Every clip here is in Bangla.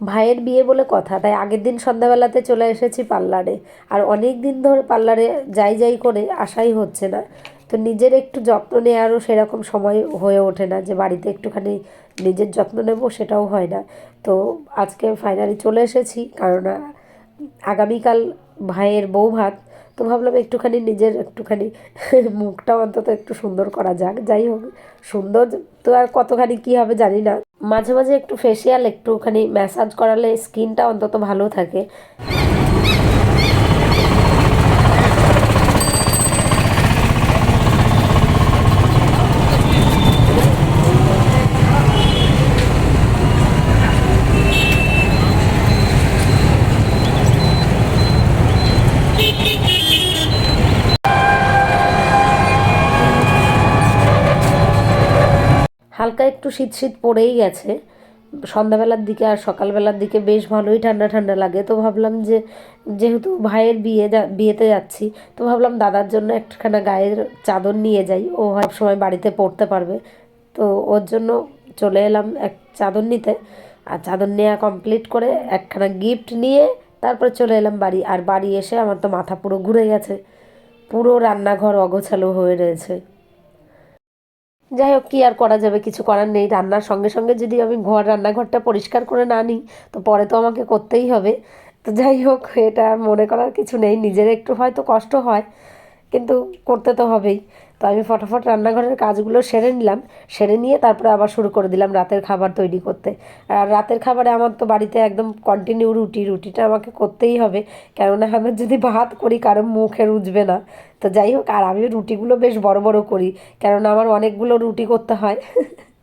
ভাইয়ের বিয়ে বলে কথা, তাই আগের দিন সন্ধ্যাবেলাতে চলে এসেছি পার্লারে। আর অনেক দিন ধরে পার্লারে যাই যাই করে আসাই হচ্ছে না। তো নিজের একটু যত্ন নেওয়ারও সেরকম সময় হয়ে ওঠে না যে বাড়িতে একটুখানি নিজের যত্ন নেব সেটাও হয় না। তো আজকে ফাইনালি চলে এসেছি, কারণ আগামীকাল ভাইয়ের বউ ভাত তো ভাবলাম একটুখানি নিজের একটুখানি মুখটা অন্তত একটু সুন্দর করা যাক। যাই হোক, সুন্দর তো আর কতখানি কী হবে জানি না। মাঝে মাঝে একটু ফেসিয়াল একটুখানি ম্যাসাজ করালে স্কিনটা অন্তত ভালো থাকে। হালকা একটু শীত শীত পড়েই গেছে। সন্ধ্যাবেলার দিকে আর সকালবেলার দিকে বেশ ভালোই ঠান্ডা ঠান্ডা লাগে। তো ভাবলাম যে, যেহেতু ভাইয়ের বিয়ে বিয়েতে যাচ্ছি, তো ভাবলাম দাদার জন্য একখানা গায়ের চাদর নিয়ে যাই। ও সব সময় বাড়িতে পরতে পারবে। তো ওর জন্য চলে এলাম এক চাদর নিতে। আর চাদর নেওয়া কমপ্লিট করে একখানা গিফট নিয়ে তারপরে চলে এলাম বাড়ি। আর বাড়ি এসে আমার তো মাথা পুরো ঘুরে গেছে। পুরো রান্নাঘর অগোছালো হয়ে রয়েছে। যাই হোক কী আর করা যাবে? কিছু করার নেই। রান্নার সঙ্গে সঙ্গে যদি আমি ঘর, রান্নাঘরটা পরিষ্কার করে না নিই তো পরে তো আমাকে করতেই হবে। তো যাই হোক এটা মনে করার কিছু নেই। নিজের একটু হয়তো কষ্ট হয়, কিন্তু করতে তো হবেই। তো আমি ফটাফট রান্নাঘরের কাজগুলো সেরে নিলাম, সেরে নিয়ে তারপরে আবার শুরু করে দিলাম রাতের খাবার তৈরি করতে। আর রাতের খাবারে আমার তো বাড়িতে একদম কন্টিনিউ রুটি, রুটিটা আমাকে করতেই হবে। কেননা আমি যদি ভাত করি, কারও মুখে রুজবে না। তো যাই হোক, আর আমি রুটিগুলো বেশ বড় বড় করি, কেননা আমার অনেকগুলো রুটি করতে হয়।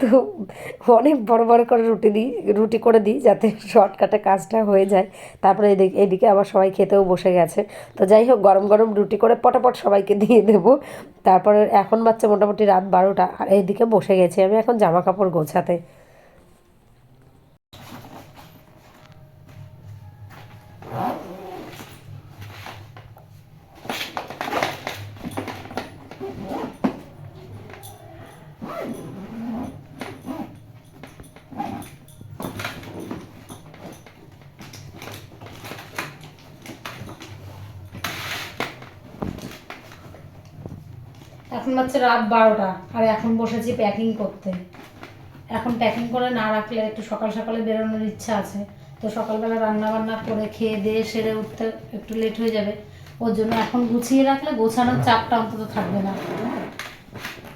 তো অনেক বড় বড় করে রুটি দিই, রুটি করে দিই যাতে শর্টকাটে কাজটা হয়ে যায়। তারপরে এদিকে এদিকে আবার সবাই খেতেও বসে গেছে। তো যাই হোক, গরম গরম রুটি করে পটাপট সবাইকে দিয়ে দেব। তারপরে এখন বাচ্চা মোটামুটি রাত বারোটা, আর এইদিকে বসে গেছি আমি এখন জামা কাপড় গোছাতে। এখন হচ্ছে রাত বারোটা, আর এখন বসেছি প্যাকিং করতে। এখন প্যাকিং করে না রাখলে একটু সকাল সকালে বেরোনোর ইচ্ছা আছে। তো সকালবেলা রান্না বান্না করে খেয়ে দিয়ে সেরে উঠতে একটু লেট হয়ে যাবে। ওর জন্য এখন গুছিয়ে রাখলে গোছানোর চাপটা অন্তত থাকবে না।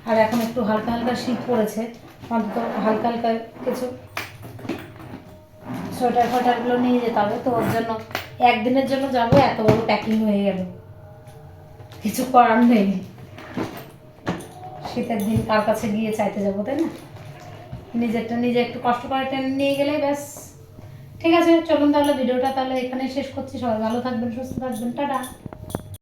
আর এখন একটু হালকা হালকা শীত পড়েছে। অন্তত হালকা হালকা কিছু সোয়েটার ফোয়েটারগুলো নিয়ে যেতে হবে। তো ওর জন্য একদিনের জন্য যাব, এত বড় প্যাকিং হয়ে গেল। কিছু করার নেই। শীতের দিন কার কাছে গিয়ে চাইতে যাব, তাই না? নিজেরটা, নিজে একটু কষ্ট করে টেনে নিয়ে গেলে ব্যাস। ঠিক আছে, চলুন তাহলে ভিডিওটা তাহলে এখানে শেষ করছি। সবাই ভালো থাকবেন, সুস্থ থাকবেন। টাটা।